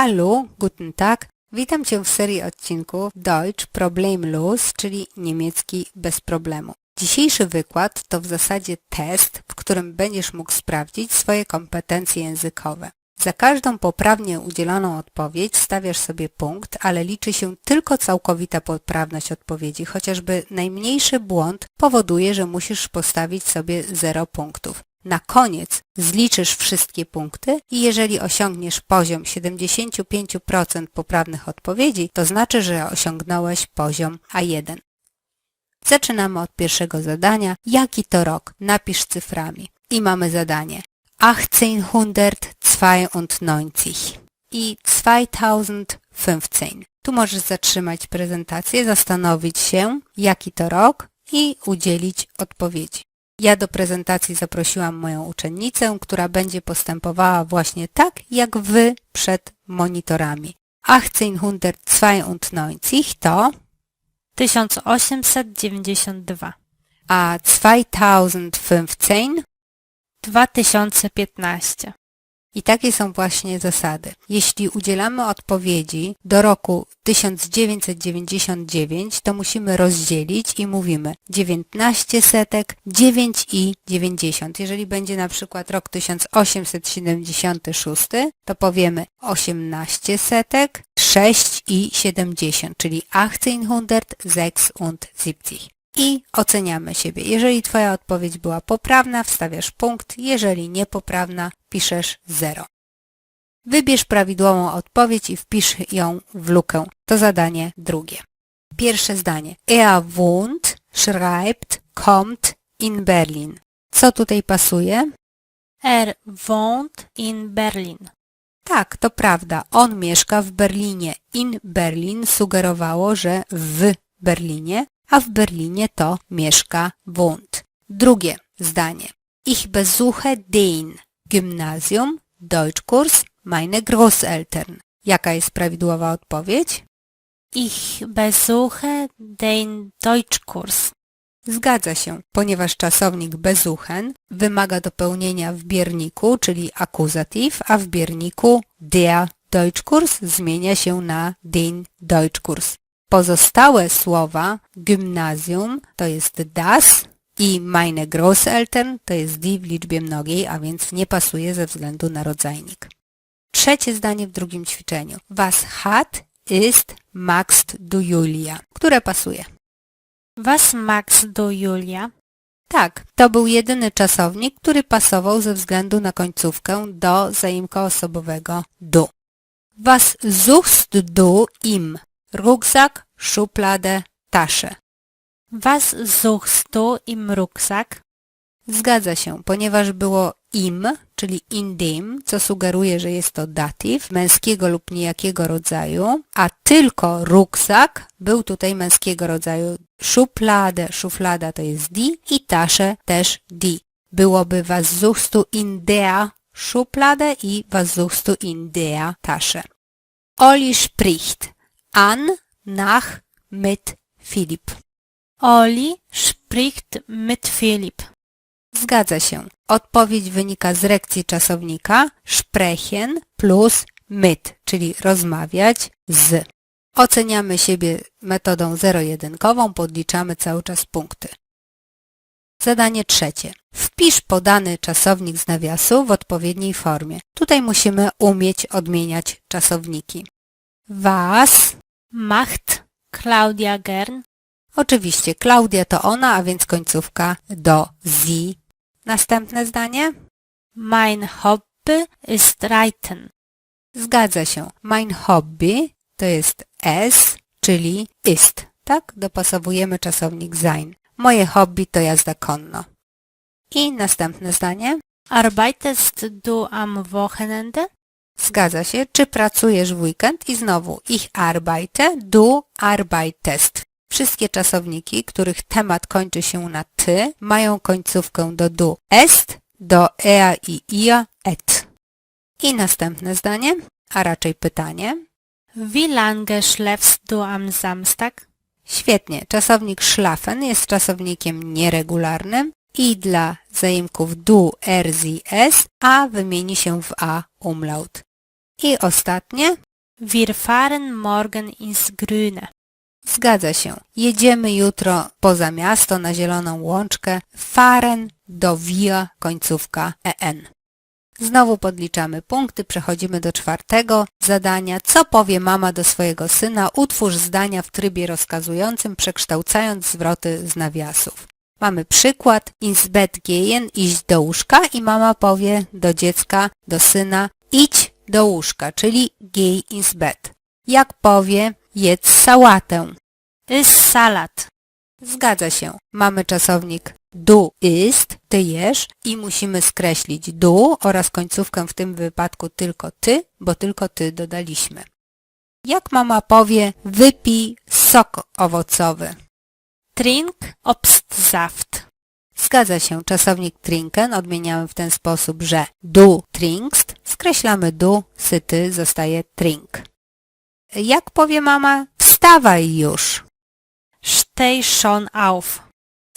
Hallo, guten Tag. Witam Cię w serii odcinków Deutsch Problemlos, czyli niemiecki bez problemu. Dzisiejszy wykład to w zasadzie test, w którym będziesz mógł sprawdzić swoje kompetencje językowe. Za każdą poprawnie udzieloną odpowiedź stawiasz sobie punkt, ale liczy się tylko całkowita poprawność odpowiedzi, chociażby najmniejszy błąd powoduje, że musisz postawić sobie 0 punktów. Na koniec zliczysz wszystkie punkty i jeżeli osiągniesz poziom 75% poprawnych odpowiedzi, to znaczy, że osiągnąłeś poziom A1. Zaczynamy od pierwszego zadania. Jaki to rok? Napisz cyframi. I mamy zadanie 1892 i 2015. Tu możesz zatrzymać prezentację, zastanowić się, jaki to rok i udzielić odpowiedzi. Ja do prezentacji zaprosiłam moją uczennicę, która będzie postępowała właśnie tak, jak Wy przed monitorami. 1892 to 1892 a 2015 2015 I takie są właśnie zasady. Jeśli udzielamy odpowiedzi do roku 1999, to musimy rozdzielić i mówimy 19 setek, 9 i 90. Jeżeli będzie na przykład rok 1876, to powiemy 18 setek, 6 i 70, czyli 1876 i oceniamy siebie. Jeżeli Twoja odpowiedź była poprawna, wstawiasz punkt, jeżeli niepoprawna, piszesz 0. Wybierz prawidłową odpowiedź i wpisz ją w lukę. To zadanie drugie. Pierwsze zdanie. Er wohnt, schreibt, kommt in Berlin. Co tutaj pasuje? Er wohnt in Berlin. Tak, to prawda. On mieszka w Berlinie. In Berlin sugerowało, że w Berlinie, a w Berlinie to mieszka wohnt. Drugie zdanie. Ich besuche den Gymnasium Deutschkurs meine Großeltern. Jaka jest prawidłowa odpowiedź? Ich besuche den Deutschkurs. Zgadza się, ponieważ czasownik besuchen wymaga dopełnienia w bierniku, czyli akuzatyw, a w bierniku der Deutschkurs zmienia się na den Deutschkurs. Pozostałe słowa gymnazjum to jest das i meine Großeltern to jest die w liczbie mnogiej, a więc nie pasuje ze względu na rodzajnik. Trzecie zdanie w drugim ćwiczeniu. Was hat, ist, magst du Julia? Które pasuje? Was magst du, Julia? Tak, to był jedyny czasownik, który pasował ze względu na końcówkę do zaimka osobowego du. Was suchst du im? Rucksack, Schublade, Tasche. Was suchst du im Rucksack? Zgadza się, ponieważ było im, czyli in dem, co sugeruje, że jest to datyw męskiego lub niejakiego rodzaju, a tylko ruksak był tutaj męskiego rodzaju. Schublade, szuflada to jest die i Tasche też die. Byłoby was suchst du in der Schublade i was suchst du in der Tasche. Oli spricht an, nach, mit Filip. Oli spricht mit Philipp. Zgadza się. Odpowiedź wynika z rekcji czasownika sprechen plus mit, czyli rozmawiać z. Oceniamy siebie metodą zero-jedynkową, podliczamy cały czas punkty. Zadanie trzecie. Wpisz podany czasownik z nawiasu w odpowiedniej formie. Tutaj musimy umieć odmieniać czasowniki. Was, Macht Claudia gern? oczywiście Klaudia to ona, a więc końcówka do sie. Następne zdanie? Mein Hobby ist Reiten. Zgadza się. Mein Hobby to jest es, czyli ist. Tak? Dopasowujemy czasownik sein. Moje hobby to jazda konno. I następne zdanie. Arbeitest du am Wochenende? Zgadza się. Czy pracujesz w weekend? I znowu ich arbeite, du arbeitest. Wszystkie czasowniki, których temat kończy się na ty, mają końcówkę do du est, do ea i ia et. I następne zdanie, a raczej pytanie. Wie lange schläfst du am Samstag? Świetnie. Czasownik schlafen jest czasownikiem nieregularnym i dla zaimków du, er, sie, es a wymieni się w a umlaut. I ostatnie, Wir fahren morgen ins Grüne. Zgadza się. Jedziemy jutro poza miasto na zieloną łączkę. Fahren do wir, końcówka en. Znowu podliczamy punkty, przechodzimy do czwartego zadania. Co powie mama do swojego syna? Utwórz zdania w trybie rozkazującym, przekształcając zwroty z nawiasów. Mamy przykład ins Bett gehen, iść do łóżka i mama powie do dziecka, do syna idź do łóżka, czyli geh ins Bett. Jak powie jedz sałatę. Iss Salat. Zgadza się. Mamy czasownik du ist, ty jesz i musimy skreślić du oraz końcówkę w tym wypadku tylko ty, bo tylko ty dodaliśmy. Jak mama powie wypij sok owocowy. Trink Obstsaft. Zgadza się, czasownik trinken odmieniamy w ten sposób, że du trinkst, skreślamy du, syty, zostaje trink. Jak powie mama, wstawaj już. Steh schon auf.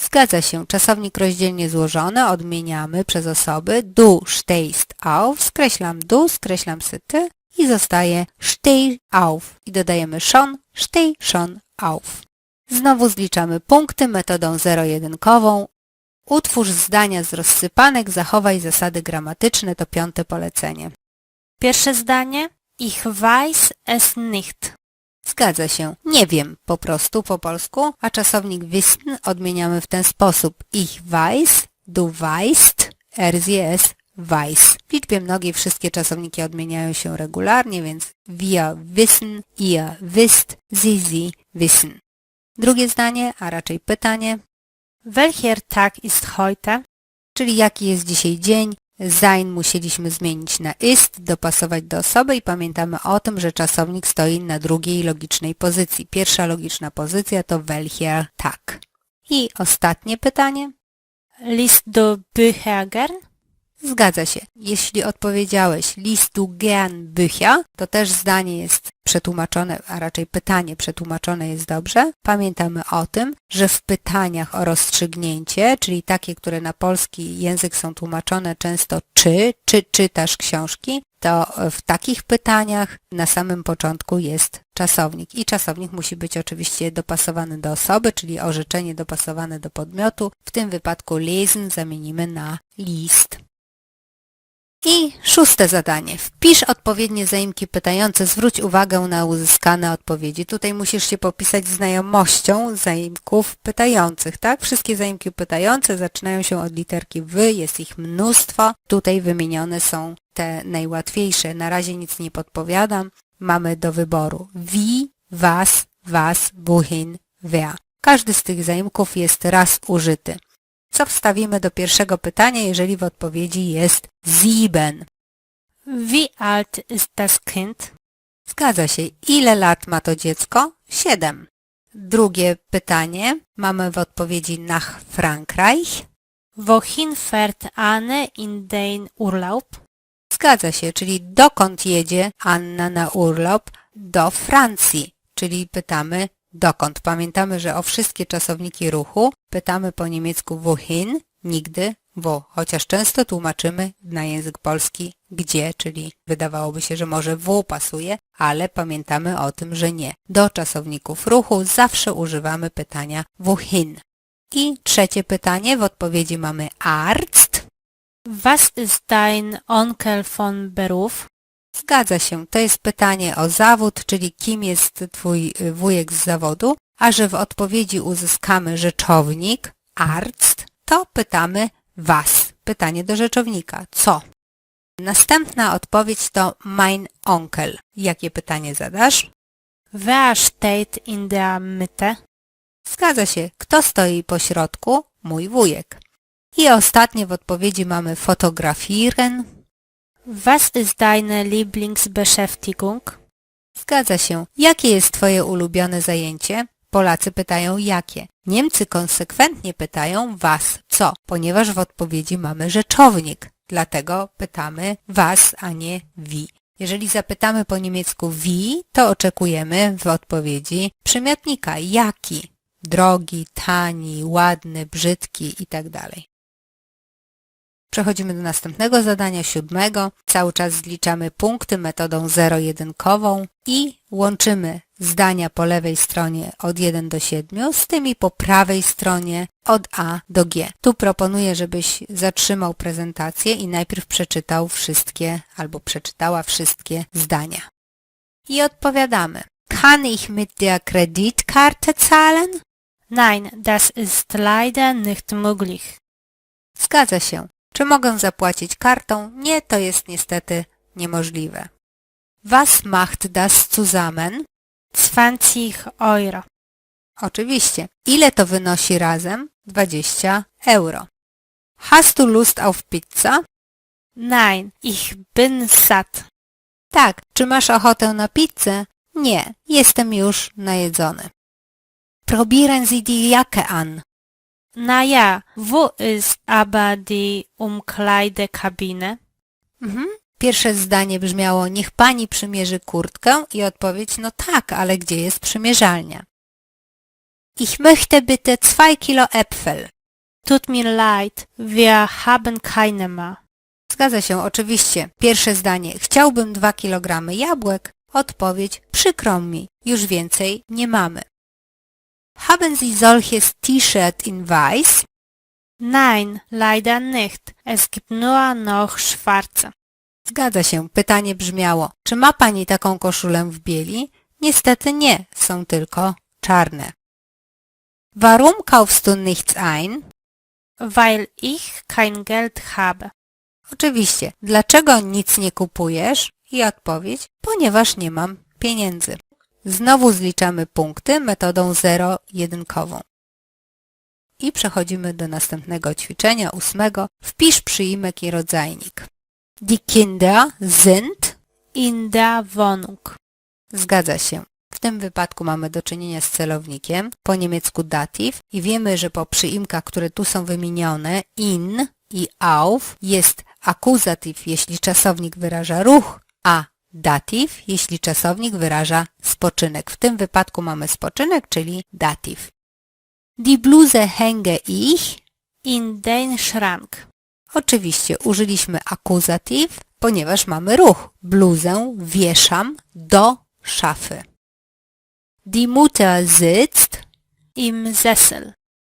Zgadza się, czasownik rozdzielnie złożony odmieniamy przez osoby du stehst auf, skreślam du, skreślam syty i zostaje steh auf i dodajemy schon, steh schon auf. Znowu zliczamy punkty metodą zero-jedynkową. Utwórz zdania z rozsypanek, zachowaj zasady gramatyczne, to piąte polecenie. Pierwsze zdanie. Ich weiß es nicht. Zgadza się. Nie wiem po prostu po polsku, a czasownik wissen odmieniamy w ten sposób. Ich weiß, du weißt, er sie es weiß. W liczbie mnogiej wszystkie czasowniki odmieniają się regularnie, więc wir wissen, ihr wisst, sie, sie wissen. Drugie zdanie, a raczej pytanie, Welcher Tag ist heute? czyli jaki jest dzisiaj dzień. Sein musieliśmy zmienić na ist, dopasować do osoby i pamiętamy o tym, że czasownik stoi na drugiej logicznej pozycji. Pierwsza logiczna pozycja to welcher Tag. I ostatnie pytanie. Liest du Bücher gern? Zgadza się. Jeśli odpowiedziałeś liest du gern Bücher, to też zdanie jest przetłumaczone, a raczej pytanie przetłumaczone jest dobrze. Pamiętamy o tym, że w pytaniach o rozstrzygnięcie, czyli takie, które na polski język są tłumaczone często czy, czy czytasz książki, to w takich pytaniach na samym początku jest czasownik. I czasownik musi być oczywiście dopasowany do osoby, czyli orzeczenie dopasowane do podmiotu. W tym wypadku lesen zamienimy na list. I szóste zadanie. Wpisz odpowiednie zaimki pytające, zwróć uwagę na uzyskane odpowiedzi. Tutaj musisz się popisać znajomością zaimków pytających, tak? Wszystkie zaimki pytające zaczynają się od literki W, jest ich mnóstwo. Tutaj wymienione są te najłatwiejsze. Na razie nic nie podpowiadam. Mamy do wyboru wie, was, was, wohin, wer. Każdy z tych zaimków jest raz użyty. Co wstawimy do pierwszego pytania, jeżeli w odpowiedzi jest sieben? Wie alt ist das Kind? Zgadza się. Ile lat ma to dziecko? Siedem. Drugie pytanie mamy w odpowiedzi nach Frankreich. Wohin fährt Anne in den Urlaub? Zgadza się, czyli dokąd jedzie Anna na urlop? Do Francji, czyli pytamy dokąd. Pamiętamy, że o wszystkie czasowniki ruchu pytamy po niemiecku wohin, nigdy wo, chociaż często tłumaczymy na język polski gdzie, czyli wydawałoby się, że może w pasuje, ale pamiętamy o tym, że nie. Do czasowników ruchu zawsze używamy pytania wohin. I trzecie pytanie, w odpowiedzi mamy Arzt. Was ist dein Onkel von Beruf? Zgadza się, to jest pytanie o zawód, czyli kim jest Twój y, wujek z zawodu, a że w odpowiedzi uzyskamy rzeczownik, Arzt, to pytamy Was. Pytanie do rzeczownika. Co? Następna odpowiedź to mein Onkel. Jakie pytanie zadasz? Wer steht in der Mitte? Zgadza się. Kto stoi po środku? Mój wujek. I ostatnie w odpowiedzi mamy fotografieren. Was ist deine Lieblingsbeschäftigung? Zgadza się. Jakie jest Twoje ulubione zajęcie? Polacy pytają jakie. Niemcy konsekwentnie pytają was co, ponieważ w odpowiedzi mamy rzeczownik. Dlatego pytamy was, a nie wie. Jeżeli zapytamy po niemiecku wie, to oczekujemy w odpowiedzi przymiotnika jaki. Drogi, tani, ładny, brzydki itd. Przechodzimy do następnego zadania, siódmego. Cały czas zliczamy punkty metodą zero-jedynkową i łączymy zdania po lewej stronie od 1 do 7 z tymi po prawej stronie od A do G. Tu proponuję, żebyś zatrzymał prezentację i najpierw przeczytał wszystkie albo przeczytała wszystkie zdania. I odpowiadamy. Kann ich mit der Kreditkarte zahlen? Nein, das ist leider nicht möglich. Zgadza się. Czy mogę zapłacić kartą? Nie, to jest niestety niemożliwe. Was macht das zusammen? 20 Euro. Oczywiście. Ile to wynosi razem? 20 euro. Hast du Lust auf Pizza? Nein, ich bin satt. Tak. Czy masz ochotę na pizzę? Nie. Jestem już najedzony. Probieren Sie die Jacke an. Na ja, wo ist aber die Umkleidekabine? Mhm. Pierwsze zdanie brzmiało, niech pani przymierzy kurtkę i odpowiedź, no tak, ale gdzie jest przymierzalnia? Ich möchte bitte zwei Kilo Äpfel. Tut mir leid, wir haben keine mehr. Zgadza się, oczywiście. Pierwsze zdanie, chciałbym 2 kg jabłek. Odpowiedź, przykro mi, już więcej nie mamy. Haben Sie solches T-Shirt in weiß? Nein, leider nicht. Es gibt nur noch schwarze. Zgadza się, pytanie brzmiało, czy ma pani taką koszulę w bieli? Niestety nie, są tylko czarne. Warum kaufst du nichts ein? Weil ich kein Geld habe. Oczywiście, dlaczego nic nie kupujesz? I odpowiedź, ponieważ nie mam pieniędzy. Znowu zliczamy punkty metodą zero-jedynkową. I przechodzimy do następnego ćwiczenia, ósmego. Wpisz przyimek i rodzajnik. Die Kinder sind In der Wohnung. Zgadza się. W tym wypadku mamy do czynienia z celownikiem, po niemiecku dativ i wiemy, że po przyimkach, które tu są wymienione, in i auf jest akuzatyw, jeśli czasownik wyraża ruch, a dativ, jeśli czasownik wyraża spoczynek. W tym wypadku mamy spoczynek, czyli dativ. Die Bluse hänge ich. In den Schrank. Oczywiście użyliśmy akuzatyw, ponieważ mamy ruch. Bluzę wieszam do szafy. Die Mutter sitzt. Im Sessel.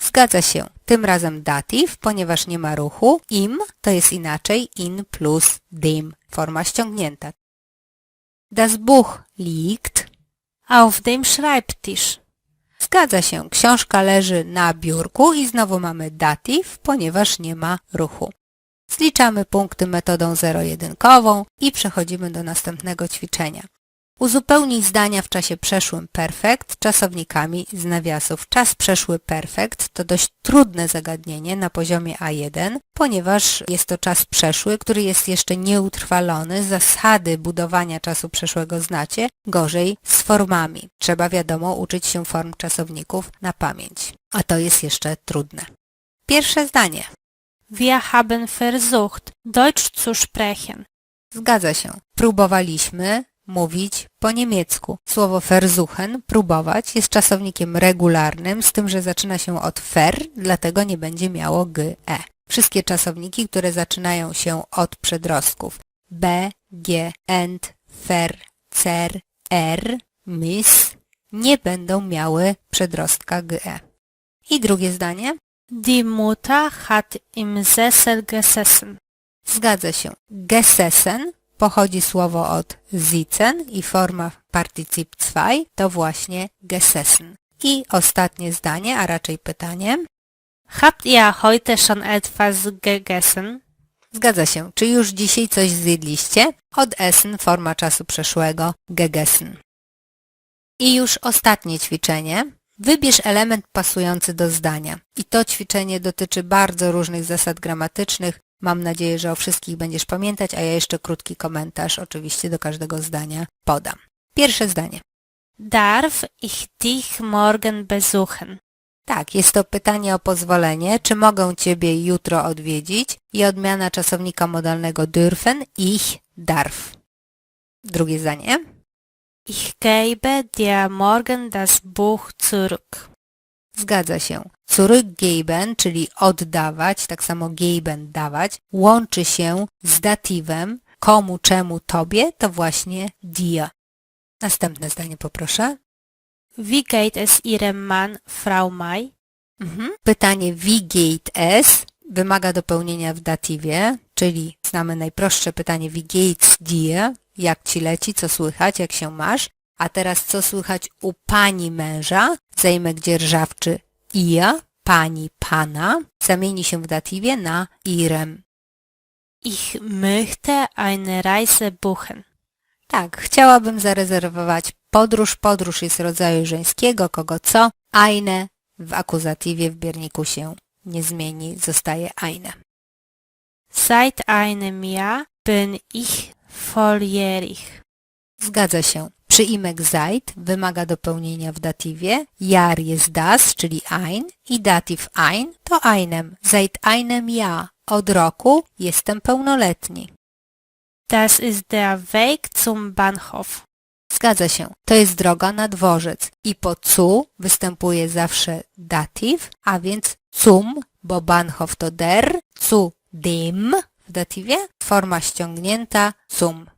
Zgadza się. Tym razem dativ, ponieważ nie ma ruchu. Im to jest inaczej in plus dem. Forma ściągnięta. Das Buch liegt. Auf dem Schreibtisch. Zgadza się. Książka leży na biurku i znowu mamy dativ, ponieważ nie ma ruchu. Zliczamy punkty metodą zero-jedynkową i przechodzimy do następnego ćwiczenia. Uzupełnij zdania w czasie przeszłym perfekt czasownikami z nawiasów. Czas przeszły perfekt to dość trudne zagadnienie na poziomie A1, ponieważ jest to czas przeszły, który jest jeszcze nieutrwalony. Zasady budowania czasu przeszłego znacie, gorzej z formami. Trzeba wiadomo uczyć się form czasowników na pamięć, a to jest jeszcze trudne. Pierwsze zdanie. Wir haben versucht, Deutsch zu sprechen. Zgadza się. Próbowaliśmy mówić po niemiecku. Słowo versuchen, próbować, jest czasownikiem regularnym, z tym, że zaczyna się od fer, dlatego nie będzie miało g, e. Wszystkie czasowniki, które zaczynają się od przedrostków b, g, end, fer, cer, er, mis, nie będą miały przedrostka ge. I drugie zdanie. Die Mutter hat im Sessel gesessen. Zgadza się. Gesessen pochodzi słowo od sitzen i forma partycyp 2 to właśnie gesessen. I ostatnie zdanie, a raczej pytanie. Habt ihr heute schon etwas gegessen? Zgadza się. Czy już dzisiaj coś zjedliście? Od essen forma czasu przeszłego gegessen. I już ostatnie ćwiczenie. Wybierz element pasujący do zdania. I to ćwiczenie dotyczy bardzo różnych zasad gramatycznych. Mam nadzieję, że o wszystkich będziesz pamiętać, a ja jeszcze krótki komentarz oczywiście do każdego zdania podam. Pierwsze zdanie. Darf ich dich morgen besuchen? Tak, jest to pytanie o pozwolenie, czy mogę Ciebie jutro odwiedzić i odmiana czasownika modalnego dürfen, ich, darf. Drugie zdanie. Ich gebe dir morgen das Buch zurück. Zgadza się. Zurückgeben, czyli oddawać, tak samo geben dawać, łączy się z datywem komu, czemu, tobie, to właśnie dir. Następne zdanie poproszę. Wie geht es Ihrem Mann, Frau Mai? Mhm. Pytanie wie geht es wymaga dopełnienia w datywie, czyli znamy najprostsze pytanie wie geht's dir, jak ci leci, co słychać, jak się masz, a teraz co słychać u pani męża, zaimek dzierżawczy ihr, pani pana, zamieni się w datywie na irem. Ich möchte eine Reise buchen. Tak, chciałabym zarezerwować podróż. Podróż jest rodzaju żeńskiego, kogo co. Eine w akuzatywie w bierniku się nie zmieni, zostaje eine. Seit einem Jahr bin ich volljährig. Zgadza się. Przyimek seit wymaga dopełnienia w datywie. Jahr jest das, czyli ein i datyw ein to einem. Seit einem Jahr. Od roku jestem pełnoletni. Das ist der Weg zum Bahnhof. Zgadza się. To jest droga na dworzec. I po zu występuje zawsze datyw, a więc zum, bo Bahnhof to der, zu dem w datywie, forma ściągnięta zum.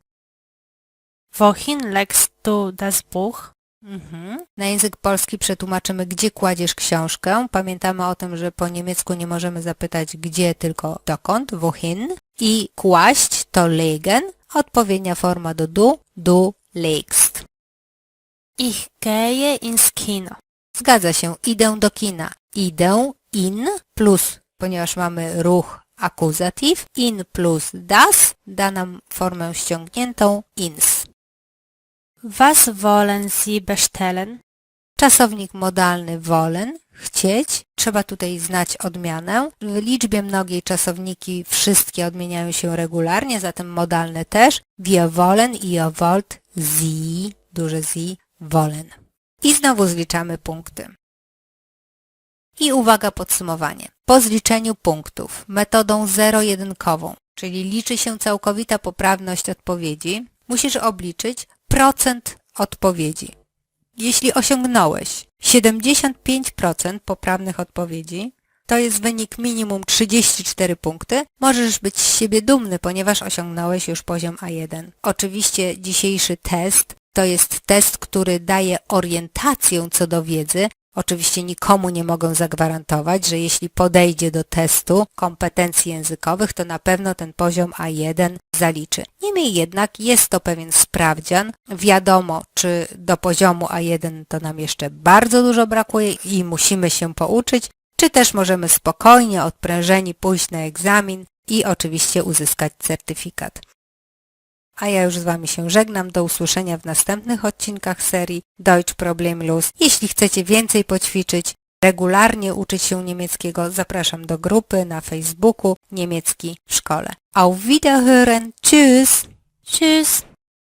Wohin legst du das Buch? Mhm. Na język polski przetłumaczymy, gdzie kładziesz książkę. Pamiętamy o tym, że po niemiecku nie możemy zapytać gdzie, tylko dokąd, wohin. I kłaść to legen, odpowiednia forma do du, du legst. Ich gehe ins Kino. Zgadza się, idę do kina. Idę, in plus, ponieważ mamy ruch akuzatyw, in plus das da nam formę ściągniętą ins. Was wollen Sie bestellen? Czasownik modalny wollen, chcieć. Trzeba tutaj znać odmianę. W liczbie mnogiej czasowniki wszystkie odmieniają się regularnie, zatem modalne też. Wir wollen, ihr wollt, Sie, duże Sie, wollen. I znowu zliczamy punkty. I uwaga podsumowanie. Po zliczeniu punktów metodą zero-jedynkową, czyli liczy się całkowita poprawność odpowiedzi, musisz obliczyć odpowiedzi. Jeśli osiągnąłeś 75% poprawnych odpowiedzi, to jest wynik minimum 34 punkty, możesz być z siebie dumny, ponieważ osiągnąłeś już poziom A1. Oczywiście dzisiejszy test to jest test, który daje orientację co do wiedzy. Oczywiście nikomu nie mogę zagwarantować, że jeśli podejdzie do testu kompetencji językowych, to na pewno ten poziom A1 zaliczy. Niemniej jednak jest to pewien sprawdzian. Wiadomo, czy do poziomu A1 to nam jeszcze bardzo dużo brakuje i musimy się pouczyć, czy też możemy spokojnie, odprężeni pójść na egzamin i oczywiście uzyskać certyfikat. A ja już z Wami się żegnam. Do usłyszenia w następnych odcinkach serii Deutsch Problemlos. Jeśli chcecie więcej poćwiczyć, regularnie uczyć się niemieckiego, zapraszam do grupy na Facebooku Niemiecki w szkole. Auf Wiederhören. Tschüss! Tschüss.